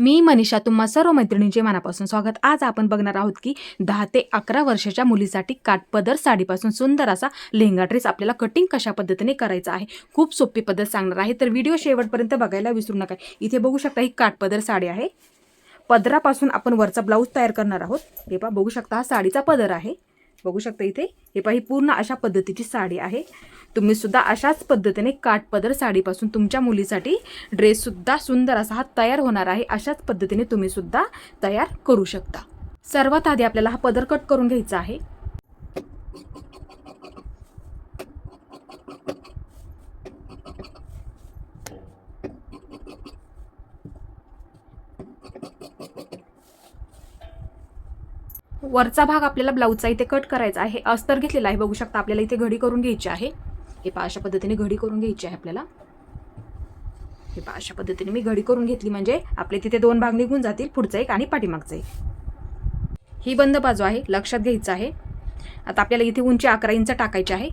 मी मनीषा तुम्हा सर्व मैत्रिणींचे मनापासून स्वागत. आज आपण बघणार आहोत की दहा ते अकरा वर्षाच्या मुलीसाठी काठपदर साडीपासून सुंदर असा लेहंगा ड्रेस आपल्याला कटिंग कशा पद्धतीने करायचा आहे? खूप सोपी पद्धत सांगणार आहे. तर व्हिडिओ शेवटपर्यंत बघायला विसरू नका. इथे बघू शकता ही काठपदर साडी आहे. पदरापासून आपण वरचा ब्लाऊज तयार करणार आहोत. हे पहा बघू शकता हा साडीचा पदर आहे. बघू शकता इथे. हे पहा ही पूर्ण अशा पद्धतीची साडी आहे. तुम्ही सुद्धा अशाच पद्धतीने काटपदर साडीपासून तुमच्या मुलीसाठी ड्रेससुद्धा सुंदर असा हा तयार होणार आहे. अशाच पद्धतीने तुम्ही सुद्धा तयार करू शकता. सर्वात आधी आपल्याला हा पदर कट करून घ्यायचा आहे. वरचा भाग आपल्याला ब्लाऊजचा इथे कट करायचा आहे. अस्तर घेतलेला आहे. बघू शकता आपल्याला इथे घडी करून घ्यायची आहे. हे पहा अशा पद्धतीने घडी करून घ्यायची आहे आपल्याला. हे पहा अशा पद्धतीने मी घडी करून घेतली म्हणजे आपले तिथे दोन भाग निघून जातील पुढचा एक आणि पाठीमागचा एक. ही बंद बाजू आहे. लक्षात घ्यायचं आहे. आता आपल्याला इथे उंची अकरा इंच टाकायची आहे.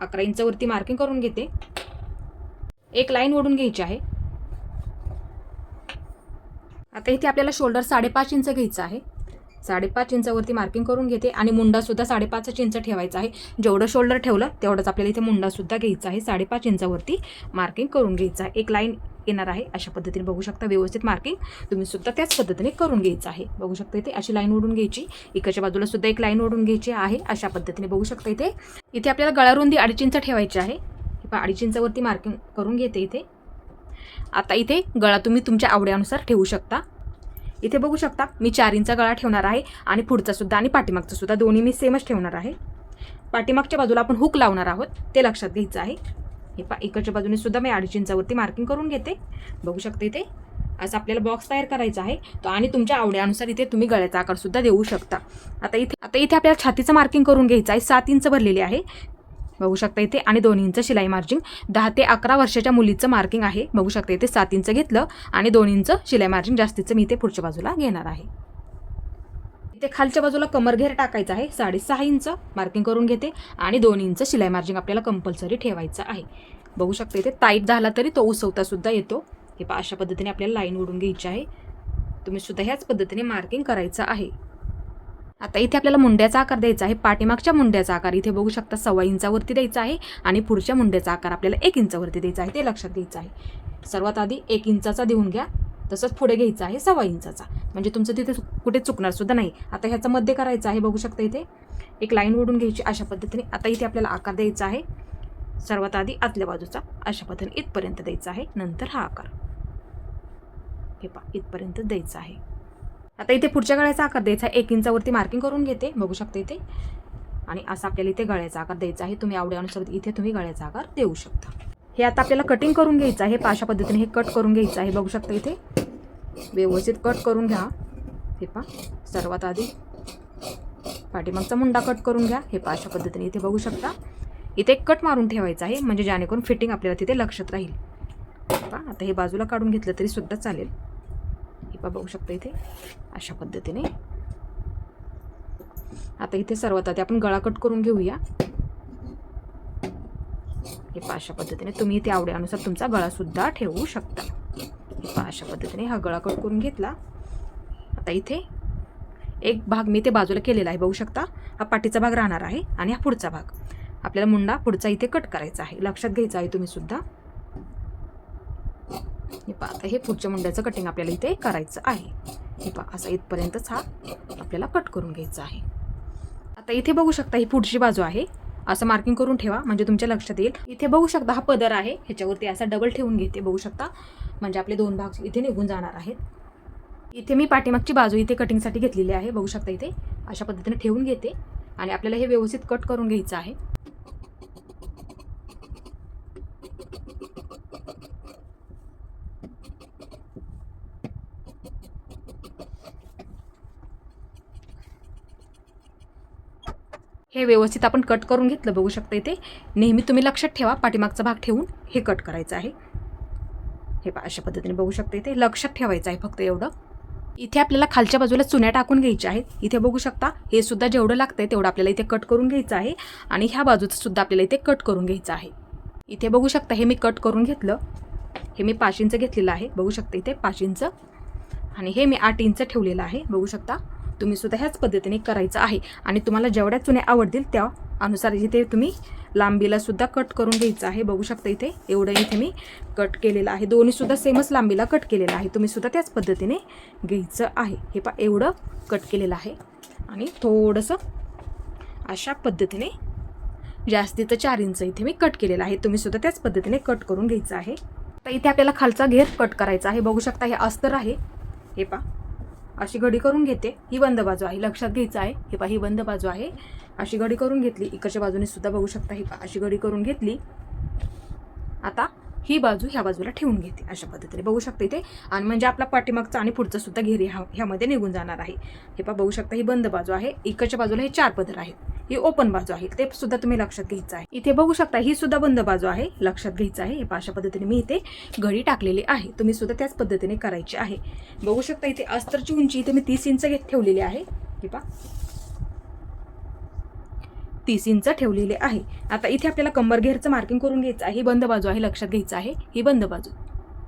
अकरा इंचवरती मार्किंग करून घेते. एक लाईन ओढून घ्यायची आहे. आता इथे आपल्याला शोल्डर साडेपाच इंच घ्यायचं आहे. साडेपाच इंचावरती मार्किंग करून घेते आणि मुंडासुद्धा साडेपाच इंच ठेवायचा आहे. जेवढं शोल्डर ठेवलं तेवढंच आपल्याला इथे मुंडासुद्धा घ्यायचा आहे. साडेपाच इंचावरती मार्किंग करून घ्यायचं आहे. एक लाईन येणार आहे. अशा पद्धतीने बघू शकता व्यवस्थित मार्किंग तुम्ही सुद्धा त्याच पद्धतीने करून घ्यायचं आहे. बघू शकता इथे अशी लाईन ओढून घ्यायची. इकडच्या बाजूला सुद्धा एक लाईन ओढून घ्यायची आहे. अशा पद्धतीने बघू शकता इथे. इथे आपल्याला गळारुंदी अडीच इंच ठेवायची आहे. पहा अडीच इंचावरती मार्किंग करून घेते इथे. आता इथे गळा तुम्ही तुमच्या आवड्यानुसार ठेवू शकता. इथे बघू शकता मी चार इंचा गळा ठेवणार आहे आणि पुढचा सुद्धा आणि पाठीमागचा सुद्धा दोन्ही मी सेमच ठेवणार आहे. पाठीमागच्या बाजूला आपण हुक लावणार आहोत ते लक्षात घ्यायचं आहे. हे पा इकडच्या बाजूने सुद्धा मी अडीच इंचावरती मार्किंग करून घेते. बघू शकते इथे असं आपल्याला बॉक्स तयार करायचा आहे. तो आणि तुमच्या आवड्यानुसार इथे तुम्ही गळ्याचा आकार सुद्धा देऊ शकता. आता इथे आता इथे आपल्याला छातीचं मार्किंग करून घ्यायचं आहे. सात इंच भरलेली आहे. बघू शकता इथे. आणि दोन इंच शिलाई मार्जिंग दहा ते अकरा वर्षाच्या मुलीचं मार्किंग आहे. बघू शकता इथे सात इंच घेतलं आणि दोन इंच शिलाई मार्जिंग जास्तीचं मी इथे पुढच्या बाजूला घेणार आहे. इथे खालच्या बाजूला कमरघेर टाकायचा आहे. साडेसहा इंच मार्किंग करून घेते. आणि दोन इंच शिलाई मार्जिंग आपल्याला कंपल्सरी ठेवायचं आहे. बघू शकता इथे टाईट झाला तरी तो उसवता सुद्धा येतो. हे पहा अशा पद्धतीने आपल्याला लाईन ओढून घ्यायची आहे. तुम्ही सुद्धा ह्याच पद्धतीने मार्किंग करायचं आहे. आता इथे आपल्याला मुंड्याचा आकार द्यायचा आहे. पाठीमागच्या मुंड्याचा आकार इथे बघू शकता सव्वा इंचावरती द्यायचा आहे आणि पुढच्या मुंड्याचा आकार आपल्याला एक इंचावरती द्यायचा आहे. ते लक्षात घ्यायचं आहे. सर्वात आधी एक इंचाचा देऊन घ्या. तसंच पुढे घ्यायचा आहे सव्वा इंचाचा. म्हणजे तुमचं तिथे कुठे चुकणार सुद्धा नाही. आता ह्याचा मध्य करायचा आहे बघू शकता इथे. एक लाईन ओढून घ्यायची अशा पद्धतीने. आता इथे आपल्याला आकार द्यायचा आहे. सर्वात आधी आतल्या बाजूचा अशा पद्धतीने इथपर्यंत द्यायचा आहे. नंतर हा आकार. हे पा इथपर्यंत द्यायचा आहे. आता इथे पुढच्या गळ्याचा आकार द्यायचा आहे. एक इंचावरती मार्किंग करून घेते. बघू शकते इथे. आणि असा आपल्याला इथे गळ्याचा आकार द्यायचा आहे. तुम्ही आवड्यानुसार इथे तुम्ही गळ्याचा आकार देऊ शकता. हे आता आपल्याला कटिंग करून घ्यायचं आहे. पाशा पद्धतीने हे कट करून घ्यायचं आहे. बघू शकता इथे. व्यवस्थित कट करून घ्या. हे पा सर्वात आधी पाठीमागचा मुंडा कट करून घ्या. हे पाशा पद्धतीने इथे बघू शकता. इथे एक कट मारून ठेवायचं आहे. म्हणजे जेणेकरून फिटिंग आपल्याला तिथे लक्षात राहील. आता हे बाजूला काढून घेतलं तरी सुद्धा चालेल. हे पा बघू शकता इथे अशा पद्धतीने. आता इथे सर्वात आधी आपण गळा कट करून घेऊया. हे पा अशा पद्धतीने तुम्ही इथे आवड्यानुसार तुमचा गळासुद्धा ठेवू शकता. हे पा अशा पद्धतीने हा गळा कट करून घेतला. आता इथे एक भाग मी ते बाजूला केलेला आहे बघू शकता. हा पाठीचा भाग राहणार आहे आणि हा पुढचा भाग. आपल्याला मुंडा पुढचा इथे कट करायचा आहे. लक्षात घ्यायचा आहे तुम्हीसुद्धा हे पहा आता हे पुढच्या मुंड्याचं कटिंग आपल्याला इथे करायचं आहे. हे पहा असा इथपर्यंतच हा आपल्याला कट करून घ्यायचा आहे. आता इथे बघू शकता ही पुढची बाजू आहे. असं मार्किंग करून ठेवा म्हणजे तुमच्या लक्षात येईल. इथे बघू शकता हा पदर आहे ह्याच्यावरती असा डबल ठेवून घेते बघू शकता. म्हणजे आपले दोन भाग इथे निघून जाणार आहेत. इथे मी पाठीमागची बाजू इथे कटिंगसाठी घेतलेली आहे बघू शकता इथे. अशा पद्धतीने ठेवून घेते. आणि आपल्याला हे व्यवस्थित कट करून घ्यायचं आहे. हे व्यवस्थित आपण कट करून घेतलं बघू शकता इथे. नेहमी तुम्ही लक्षात ठेवा पाठीमागचा भाग ठेवून हे कट करायचं आहे. हे पहा अशा पद्धतीने बघू शकता इथे. लक्षात ठेवायचं आहे फक्त एवढं. इथे आपल्याला खालच्या बाजूला चुन्या टाकून घ्यायच्या आहेत. इथे बघू शकता हे सुद्धा जेवढं लागतं आहे तेवढं आपल्याला इथे कट करून घ्यायचं आहे. आणि ह्या बाजूचं सुद्धा आपल्याला इथे कट करून घ्यायचं आहे. इथे बघू शकता हे मी कट करून घेतलं. हे मी पाच इंच घेतलेलं आहे. बघू शकता इथे पाच इंच. आणि हे मी आठ इंच ठेवलेलं आहे. बघू शकता. तुम्ही सुद्धा ह्याच पद्धतीने करायचं आहे. आणि तुम्हाला जेवढ्या चुन्या आवडतील त्या अनुसार इथे तुम्ही लांबीला सुद्धा कट करून घ्यायचं आहे. बघू शकता इथे एवढं इथे मी कट केलेलं आहे. दोन्ही सुद्धा सेमच लांबीला कट केलेलं आहे. तुम्ही सुद्धा त्याच पद्धतीने घ्यायचं आहे. हे पा एवढं कट केलेलं आहे. आणि थोडंसं अशा पद्धतीने जास्तीचं चार इंच इथे मी कट केलेलं आहे. तुम्ही सुद्धा त्याच पद्धतीने कट करून घ्यायचं आहे. तर इथे आपल्याला खालचा घेर कट करायचा आहे. बघू शकता हे अस्तर आहे. हे पा अशी घडी करून घेते. ही बंद बाजू आहे. लक्षात घ्यायचं आहे. हे पा ही बंद बाजू आहे. अशी घडी करून घेतली. इकडच्या बाजूने सुद्धा बघू शकता. ही पा अशी घडी करून घेतली. आता ही बाजू ह्या बाजूला ठेवून घेते अशा पद्धतीने. बघू शकता इथे आणि म्हणजे आपला पाठीमागचा आणि पुढचा सुद्धा घेरी ह्या ह्यामध्ये निघून जाणार आहे. हे पा बघू शकता ही बंद बाजू आहे. इकडच्या बाजूला हे चार पदर आहेत. ही ओपन बाजू आहे. ते सुद्धा तुम्ही लक्षात घ्यायचं आहे. इथे बघू शकता ही सुद्धा बंद बाजू आहे. लक्षात घ्यायचं आहे. हे अशा पद्धतीने मी इथे घडी टाकलेली आहे. तुम्ही सुद्धा त्याच पद्धतीने करायची आहे. बघू शकता इथे अस्तरची उंची इथे मी तीस इंच घेत ठेवलेली आहे. हे पहा. तीस इंच ठेवलेले आहे. आता इथे आपल्याला कंबर घेरचं मार्किंग करून घ्यायचं आहे. ही बंद बाजू आहे. लक्षात घ्यायचं आहे. ही बंद बाजू.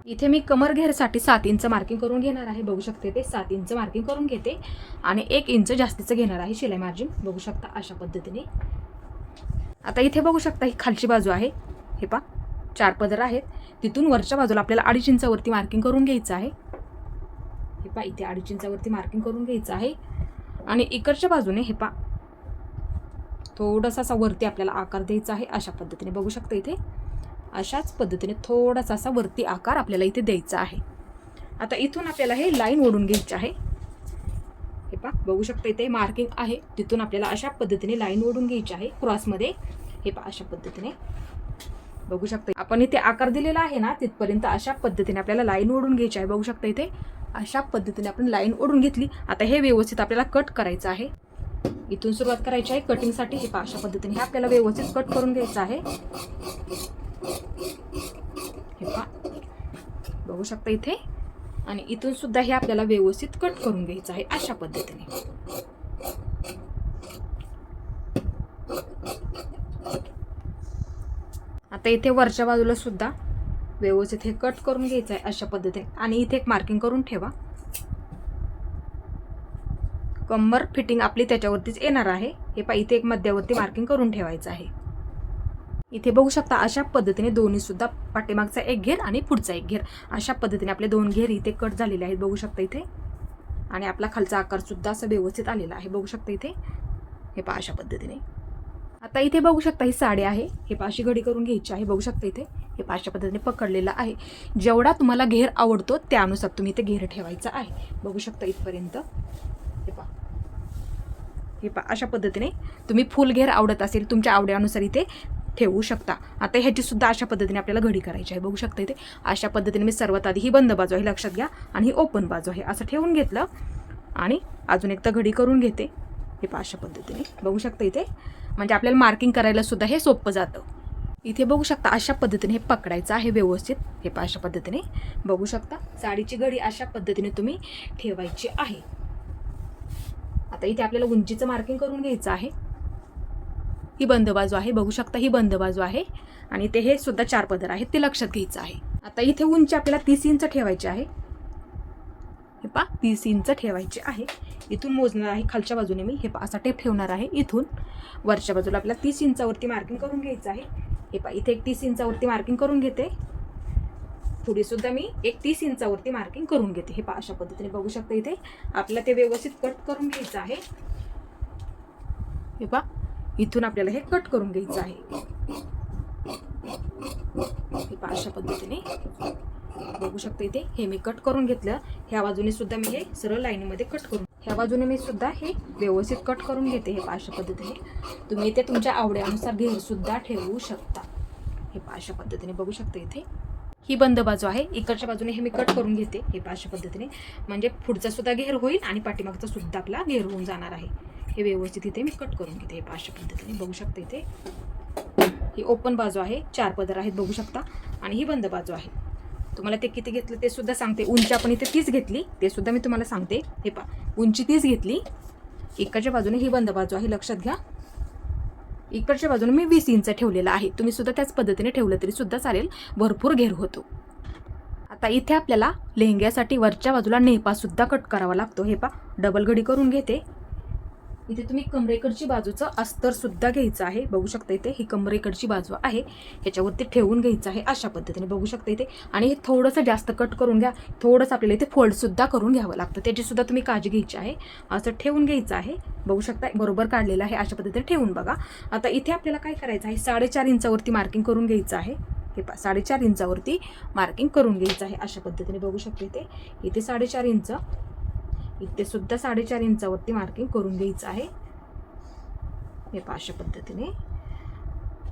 इथे मी कमर घेरसाठी सात इंच मार्किंग करून घेणार आहे. बघू शकते ते. सात इंच मार्किंग करून घेते. आणि एक इंच जास्तीचं घेणार आहे. शिलाई मार्जिन बघू शकता अशा पद्धतीने. आता इथे बघू शकता ही खालची बाजू आहे. हे पा चार पदर आहेत. तिथून वरच्या बाजूला आपल्याला अडीच इंचावरती मार्किंग करून घ्यायचं आहे. हे पा इथे अडीच इंचावरती मार्किंग करून घ्यायचं आहे. आणि इकडच्या बाजूने हे पा थोडासा असा वरती आपल्याला आकार द्यायचा आहे अशा पद्धतीने. बघू शकता इथे? अशाच पद्धतीने थोडासा असा वरती आकार आपल्याला इथे द्यायचा आहे. आता इथून आपल्याला हे लाईन ओढून घ्यायची आहे. हे पा बघू शकता इथे मार्किंग आहे. तिथून आपल्याला अशा पद्धतीने लाईन ओढून घ्यायची आहे. क्रॉसमध्ये हे पा अशा पद्धतीने. बघू शकता आपण इथे आकार दिलेला आहे ना तिथपर्यंत अशा पद्धतीने आपल्याला लाईन ओढून घ्यायची आहे. बघू शकता इथे. अशा पद्धतीने आपण लाईन ओढून घेतली. आता हे व्यवस्थित आपल्याला कट करायचं आहे. इथून सुरुवात करायची आहे. कटिंगसाठी हे अशा पद्धतीने हे आपल्याला व्यवस्थित कट करून घ्यायचं आहे. हे पहा. बघू शकता इथे. आणि इथून सुद्धा हे आपल्याला व्यवस्थित कट करून घ्यायचं आहे अशा पद्धतीने. आता इथे वरच्या बाजूला सुद्धा व्यवस्थित हे कट करून घ्यायचं आहे अशा पद्धतीने. आणि इथे एक मार्किंग करून ठेवा. कंबर फिटिंग आपली त्याच्यावरतीच येणार आहे. हे पा इथे एक मध्यावरती मार्किंग करून ठेवायचं आहे. इथे बघू शकता अशा पद्धतीने दोन्हीसुद्धा पाठीमागचा एक घेर आणि पुढचा एक घेर. अशा पद्धतीने आपले दोन घेर इथे कट झालेले आहेत बघू शकता इथे. आणि आपला खालचा आकारसुद्धा असं व्यवस्थित आलेला आहे बघू शकता इथे. हे पहा अशा पद्धतीने. आता इथे बघू शकता ही साडी आहे. हे पाशी घडी करून घ्यायची आहे बघू शकता इथे. हे पाशा पद्धतीने पकडलेलं आहे. जेवढा तुम्हाला घेर आवडतो त्यानुसार तुम्ही इथे घेर ठेवायचा आहे. बघू शकता इथपर्यंत. हे पहा. हे पा अशा पद्धतीने तुम्ही फुल घेर आवडत असेल तुमच्या आवड्यानुसार इथे ठेवू शकता. आता ह्याची सुद्धा अशा पद्धतीने आपल्याला घडी करायची आहे. बघू शकता इथे अशा पद्धतीने मी सर्वात आधी ही बंद बाजू आहे लक्षात घ्या. आणि ही ओपन बाजू आहे. असं ठेवून घेतलं आणि अजून एकदा घडी करून घेते. हे पा अशा पद्धतीने. बघू शकता इथे म्हणजे आपल्याला मार्किंग करायला सुद्धा हे सोपं जातं. इथे बघू शकता अशा पद्धतीने हे पकडायचं आहे व्यवस्थित. हे पा अशा पद्धतीने. बघू शकता साडीची घडी अशा पद्धतीने तुम्ही ठेवायची आहे. आता इथे आपल्याला उंचीचं मार्किंग करून घ्यायचं आहे. ही बंद बाजू आहे. बघू शकता ही बंद बाजू आहे. आणि ते हे सुद्धा चार पदर आहेत. ते लक्षात घ्यायचं आहे. आता इथे उंची आपल्याला तीस इंच ठेवायची आहे. हे पा तीस इंच ठेवायचे आहे. इथून मोजणार आहे खालच्या बाजूने मी. हे पा असा टेप ठेवणार आहे इथून. वरच्या बाजूला आपल्याला तीस इंचावरती मार्किंग करून घ्यायचं आहे. हे पा इथे एक तीस इंचावरती मार्किंग करून घेते. पुढे सुद्धा मी एक तीस इंचावरती मार्किंग करून घेते. हे पा अशा पद्धतीने बघू शकता इथे. आपल्याला ते व्यवस्थित कट करून घ्यायचं आहे. हे पा इथून आपल्याला हे कट करून घ्यायचं आहे. हे पा अशा पद्धतीने बघू शकता इथे. हे मी कट करून घेतलं. ह्या बाजूने सुद्धा मी हे सरळ लाईनीमध्ये कट करून ह्या बाजूने मी सुद्धा हे व्यवस्थित कट करून घेते. हे पाशा पद्धतीने. तुम्ही ते तुमच्या आवडीनुसार घेऊन सुद्धा ठेवू शकता. हे पाशा पद्धतीने बघू शकता इथे. ही बंद बाजू आहे. इकडच्या बाजूने हे मी कट करून घेते हे पाचशे अशा पद्धतीने. म्हणजे पुढचा सुद्धा घेर होईल आणि पाठीमागचा सुद्धा आपला घेर होऊन जाणार आहे. हे व्यवस्थित इथे मी कट करून घेते हे पहा अशा पद्धतीने. बघू शकता इथे. ही ओपन बाजू आहे. चार पदर आहेत बघू शकता. आणि ही बंद बाजू आहे. तुम्हाला ते किती घेतलं ते सुद्धा सांगते. उंची आपण इथे तीच घेतली ते सुद्धा मी तुम्हाला सांगते. हे पा उंची तीस घेतली. इकडच्या बाजूने ही बंद बाजू आहे लक्षात घ्या. इकडच्या बाजूने मी वीस इंच ठेवलेला आहे. तुम्ही सुद्धा त्याच पद्धतीने ठेवलं तरी सुद्धा चालेल. भरपूर घेर होतो. आता इथे आपल्याला लेहंग्यासाठी वरच्या बाजूला नेपासुद्धा कट करावा लागतो. हे पा डबल घडी करून घेते. इथे तुम्ही कमरेकडची बाजूचं अस्तर सुद्धा घ्यायचं आहे. बघू शकता इथे ही कमरेकडची बाजू आहे. ह्याच्यावरती ठेवून घ्यायचं आहे अशा पद्धतीने बघू शकता इथे. आणि हे थोडंसं जास्त कट करून घ्या. थोडंसं आपल्याला इथे फोल्डसुद्धा करून घ्यावं लागतं. त्याचीसुद्धा तुम्ही काळजी घ्यायची आहे. असं ठेवून घ्यायचं आहे. बघू शकता बरोबर काढलेलं आहे अशा पद्धतीने ठेवून बघा. आता इथे आपल्याला काय करायचं आहे? साडेचार इंचावरती मार्किंग करून घ्यायचं आहे. हे पा साडेचार इंचावरती मार्किंग करून घ्यायचं आहे अशा पद्धतीने बघू शकते ते इथे साडेचार इंच इथे सुद्धा साडेचार इंचावरती मार्किंग करून घ्यायचं आहे. हे अशा पद्धतीने.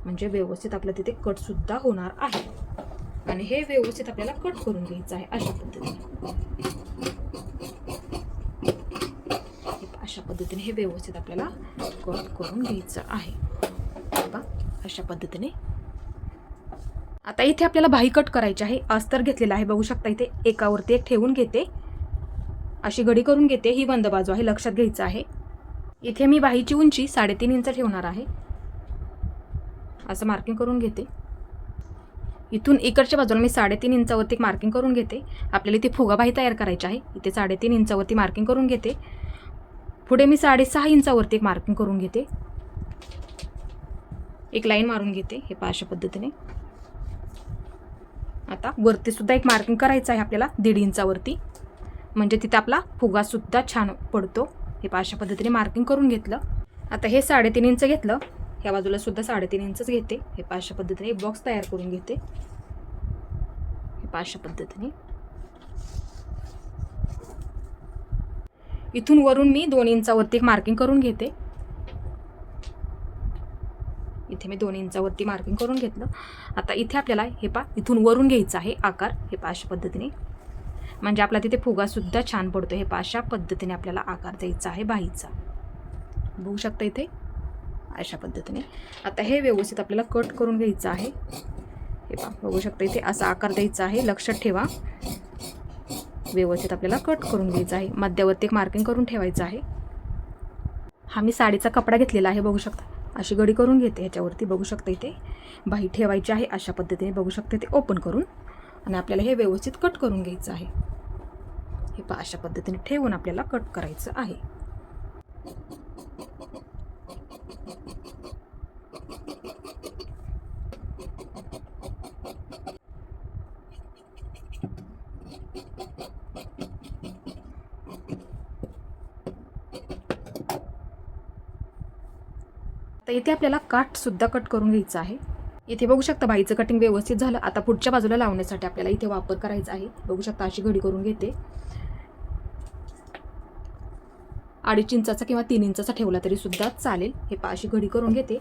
म्हणजे व्यवस्थित आपल्या तिथे कट सुद्धा होणार आहे. आणि हे व्यवस्थित आपल्याला कट करून घ्यायचं आहे अशा पद्धतीने. हे अशा पद्धतीने हे व्यवस्थित आपल्याला कट करून घ्यायचं आहे. अशा पद्धतीने. आता इथे आपल्याला भाई कट करायची आहे. अस्तर घेतलेला आहे. बघू शकता इथे एकावरती एक ठेवून घेते. अशी घडी करून घेते ही बंद बाजू आहे लक्षात घ्यायचं आहे. इथे मी बाहीची उंची साडेतीन इंच ठेवणार आहे. असं मार्किंग करून घेते. इथून इकडच्या बाजूला मी साडेतीन इंचावरती मार्किंग करून घेते. आपल्याला इथे फुगाबाही तयार करायची आहे. इथे साडेतीन इंचावरती मार्किंग करून घेते. पुढे मी साडेसहा इंचावरती एक मार्किंग करून घेते. एक लाईन मारून घेते हे पहा अशा पद्धतीने. आता वरतीसुद्धा एक मार्किंग करायचं आहे आपल्याला दीड इंचावरती. म्हणजे तिथे आपला फुगासुद्धा छान पडतो. हे पहा अशा पद्धतीने मार्किंग करून घेतलं. आता हे साडेतीन इंच घेतलं. ह्या बाजूला सुद्धा साडेतीन इंचच घेते. हे पहा अशा पद्धतीने एक बॉक्स तयार करून घेते. हे पहा अशा पद्धतीने. इथून वरून मी दोन इंचावरती एक मार्किंग करून घेते. इथे मी दोन इंचावरती मार्किंग करून घेतलं. आता इथे आपल्याला हे पा इथून वरून घ्यायचं आहे आकार. हे पा अशा पद्धतीने. म्हणजे आपला तिथे फुगासुद्धा छान पडतो. हे अशा पद्धतीने आपल्याला आकार द्यायचा आहे बाईचा बघू शकता इथे? अशा पद्धतीने. आता हे व्यवस्थित आपल्याला कट करून घ्यायचं आहे. हे पा बघू शकता इथे असा आकार द्यायचा आहे. लक्षात ठेवा. व्यवस्थित आपल्याला कट करून घ्यायचं आहे. मध्यावरती एक मार्किंग करून ठेवायचं आहे. हा मी साडीचा कपडा घेतलेला आहे बघू शकता. अशी गडी करून घेते ह्याच्यावरती बघू शकता इथे. बाही ठेवायची आहे अशा पद्धतीने बघू शकता ते ओपन करून. आणि आपल्याला हे व्यवस्थित कट करून घ्यायचं आहे. हे पा अशा पद्धतीने ठेवून आपल्याला कट करायचं आहे. तर इथे आपल्याला काठ सुद्धा कट करून घ्यायचं आहे. इथे बघू शकता बाईचं कटिंग व्यवस्थित झालं. आता पुढच्या बाजूला लावण्यासाठी आपल्याला इथे वापर करायचा आहे. बघू शकता अशी घडी करून घेते. अडीच इंचाचा किंवा तीन इंचाचा ठेवला तरी सुद्धा चालेल. हे पा अशी घडी करून घेते.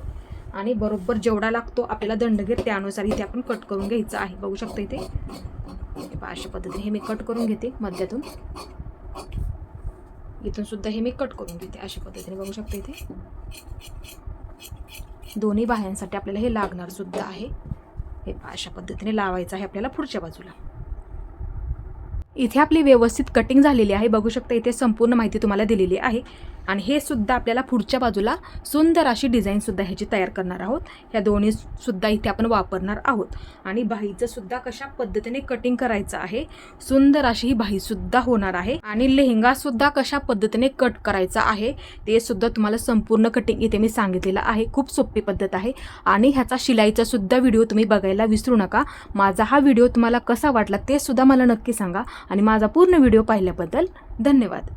आणि बरोबर जेवढा लागतो आपल्याला दंडगीर त्यानुसार इथे आपण कट करून घ्यायचं आहे. बघू शकता इथे. हे पहा अशा पद्धतीने हे मी कट करून घेते मध्यातून. इथून सुद्धा हे मी कट करून घेते अशा पद्धतीने बघू शकता इथे. दोन्ही बाह्यांसाठी आपल्याला हे लागणार सुद्धा आहे. हे अशा पद्धतीने लावायचं आहे आपल्याला पुढच्या बाजूला. इथे आपली व्यवस्थित कटिंग झालेली आहे. बघू शकता इथे संपूर्ण माहिती तुम्हाला दिलेली आहे. आणि हे सुद्धा आपल्याला पुढच्या बाजूला सुंदर अशी डिझाईनसुद्धा ह्याची तयार करणार आहोत. ह्या दोन्हीसुद्धा इथे आपण वापरणार आहोत. आणि बाहीचंसुद्धा कशा पद्धतीने कटिंग करायचं आहे सुंदर अशी ही बाहीसुद्धा होणार आहे. आणि लेहंगासुद्धा कशा पद्धतीने कट करायचा आहे ते सुद्धा तुम्हाला संपूर्ण कटिंग इथे मी सांगितलेलं आहे. खूप सोपी पद्धत आहे. आणि ह्याचा शिलाईचा सुद्धा व्हिडिओ तुम्ही बघायला विसरू नका. माझा हा व्हिडिओ तुम्हाला कसा वाटला ते सुद्धा मला नक्की सांगा. आणि माझा पूर्ण व्हिडिओ पाहिल्याबद्दल धन्यवाद.